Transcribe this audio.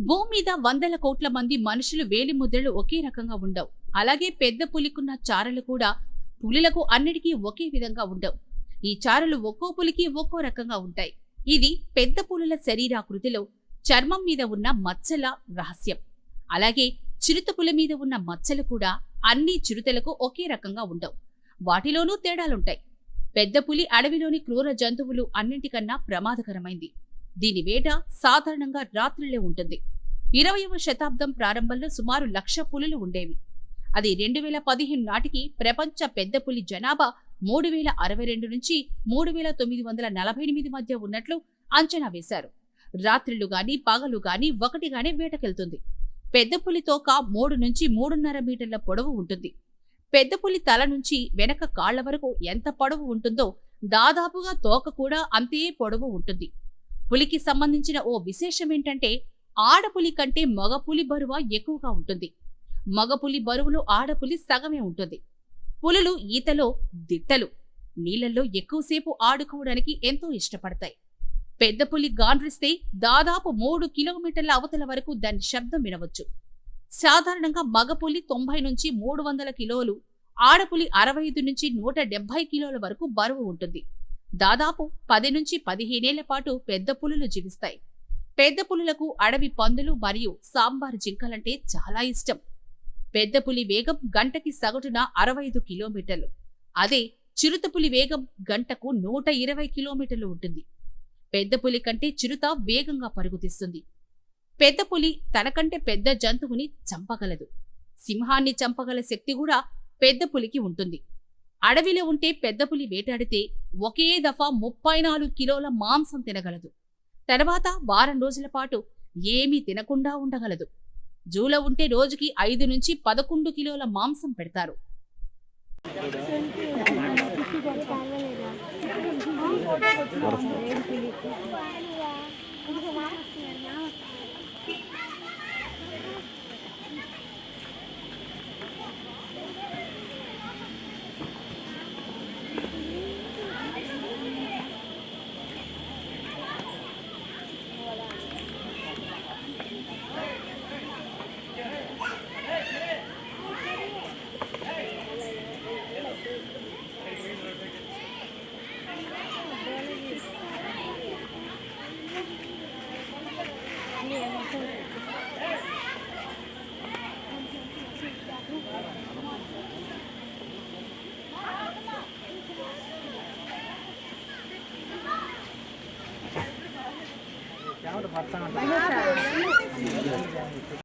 భూమి మీద వందల కోట్ల మంది మనుషులు వేలి ముద్రలు ఒకే రకంగా ఉండవు. అలాగే పెద్ద పులికున్న చారలు కూడా పులులకు అన్నిటికీ ఒకే విధంగా ఉండవు. ఈ చారలు ఒక్కో పులికి ఒక్కో రకంగా ఉంటాయి. ఇది పెద్ద పులుల శరీరాకృతిలో చర్మం మీద ఉన్న మచ్చల రహస్యం. అలాగే చిరుత పులి మీద ఉన్న మచ్చలు కూడా అన్ని చిరుతలకు ఒకే రకంగా ఉండవు. వాటిలోనూ తేడాలుంటాయి. పెద్ద పులి అడవిలోని క్రూర జంతువులు అన్నింటికన్నా ప్రమాదకరమైంది. దీని వేట సాధారణంగా రాత్రిలే ఉంటుంది. ఇరవయవ శతాబ్దం ప్రారంభంలో సుమారు లక్ష పులులు ఉండేవి. అది రెండు వేల పదిహేను నాటికి ప్రపంచ పెద్ద పులి జనాభా మూడు వేల అరవై రెండు నుంచి మూడు వేల తొమ్మిది వందల నలభై ఎనిమిది మధ్య ఉన్నట్లు అంచనా వేశారు. రాత్రిళ్ళు గాని పగలు గాని ఒకటిగానే వేటకెళ్తుంది. పెద్ద పులి తోక మూడు నుంచి మూడున్నర మీటర్ల పొడవు ఉంటుంది. పెద్ద పులి తల నుంచి వెనక కాళ్ళ వరకు ఎంత పొడవు ఉంటుందో దాదాపుగా తోక కూడా అంతే పొడవు ఉంటుంది. పులికి సంబంధించిన ఓ విశేషమేంటంటే ఆడపులి కంటే మగపులి బరువ ఎక్కువగా ఉంటుంది. మగపులి బరువులో ఆడపులి సగమే ఉంటుంది. పులులు ఈతలో దిట్టలు నీళ్ళలో ఎక్కువసేపు ఆడుకోవడానికి ఎంతో ఇష్టపడతాయి. పెద్ద పులి గాండ్రిస్తే దాదాపు మూడు కిలోమీటర్ల అవతల వరకు దాని శబ్దం వినవచ్చు. సాధారణంగా మగపులి తొంభై నుంచి మూడు వందల కిలోలు ఆడపులి అరవై ఐదు నుంచి నూట డెబ్బై కిలోల వరకు బరువు ఉంటుంది. దాదాపు పది నుంచి పదిహేనేళ్ళ పాటు పెద్ద పులులు జీవిస్తాయి. పెద్ద పులులకు అడవి పందులు మరియు సాంబార్ జింకలంటే చాలా ఇష్టం. పెద్ద పులి వేగం గంటకి సగటున అరవై ఐదు కిలోమీటర్లు. అదే చిరుతపులి వేగం గంటకు నూట ఇరవై కిలోమీటర్లు ఉంటుంది. పెద్ద పులి కంటే చిరుత వేగంగా పరుగుతీస్తుంది. పెద్ద పులి తనకంటే పెద్ద జంతువుని చంపగలదు. సింహాన్ని చంపగల శక్తి కూడా పెద్ద పులికి ఉంటుంది. అడవిలో ఉంటే పెద్ద పులి వేటాడితే ఒకే దఫా ముప్పై నాలుగు కిలోల మాంసం తినగలదు. తర్వాత వారం రోజుల పాటు ఏమీ తినకుండా ఉండగలదు. జూలో ఉంటే రోజుకి ఐదు నుంచి పదకొండు కిలోల మాంసం పెడతారు. ఉంటుంది